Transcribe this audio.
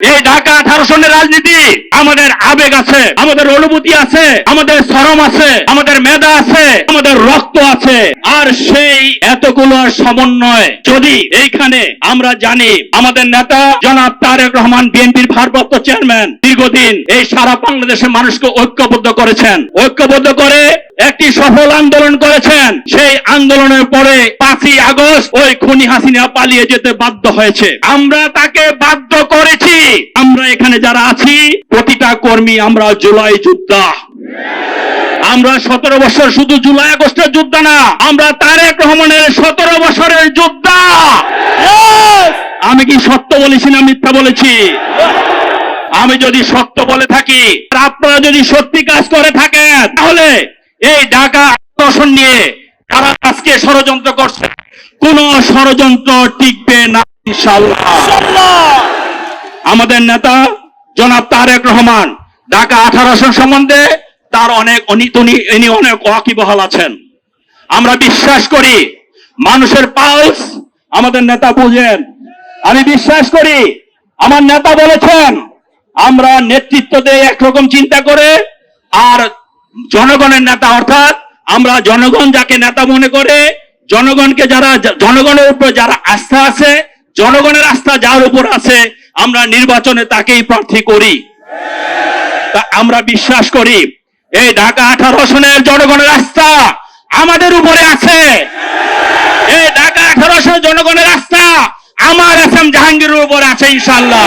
এই ঢাকা আঠারো সনের রাজনীতি আমাদের আবেগ আছে, আমাদের অনুভূতি আছে, আমাদের শ্রম আছে, আমাদের মেধা আছে, আমাদের রক্ত আছে। আর সেই এতগুলো সমন্বয় যদি এইখানে আমরা জানি, আমাদের নেতা জনাব তারেক রহমান বিএনপির ভারপ্রাপ্ত চেয়ারম্যান দীর্ঘদিন এই সারা বাংলাদেশের মানুষকে ঐক্যবদ্ধ করেছেন। ঐক্যবদ্ধ করে একটি সফল আন্দোলন করেছেন। সেই আন্দোলনের পরে পাঁচই আগস্ট ওই খুনি হাসিনা পালিয়ে যেতে বাধ্য হয়েছে। আমরা তাকে বাধ্য করেছি যারা আছি প্রতিটা কর্মী আমরা জুলাই যোদ্ধা। আমরা সতেরো বছর শুধু জুলাই আগস্টের যোদ্ধা না আমরা তারেক রহমানের সতেরো বছরের যোদ্ধা। আমি কি সত্য বলেছি না মিথ্যা বলেছি? আমি যদি সত্য বলে থাকি আপনারা যদি সত্যি কাজ করে থাকেন তাহলে এই ঢাকা আকর্ষণ নিয়ে তারা আজকে ষড়যন্ত্র করছে। কোন ষড়যন্ত্র টিকবে না আমাদের নেতা জনাব তারেক রহমান, ঢাকা আঠারোশো সম্বন্ধে তার অনেক অনি- উনি- ইনি অনেক ওয়াকিবহাল আছেন। আমরা বিশ্বাস করি মানুষের পালস আমাদের নেতা বুঝেন। আমি বিশ্বাস করি আমার নেতা বলেছেন, আমরা নেতৃত্ব দিয়ে একরকম চিন্তা করে আর জনগণের নেতা অর্থাৎ আমরা জনগণ যাকে নেতা মনে করে, জনগণকে যারা, জনগণের উপর যারা আস্থা আছে, জনগণের আস্থা যার উপর আছে আমরা নির্বাচনে তাকেই প্রার্থী করি। তা আমরা বিশ্বাস করি, এই ঢাকা আঠারো সনের জনগণের আস্থা আমাদের উপরে আছে। এই ঢাকা আঠারো সনের জনগণের আস্থা আমার আসাম জাহাঙ্গীর জাহাঙ্গীরের উপরে আছে ইনশাল্লাহ।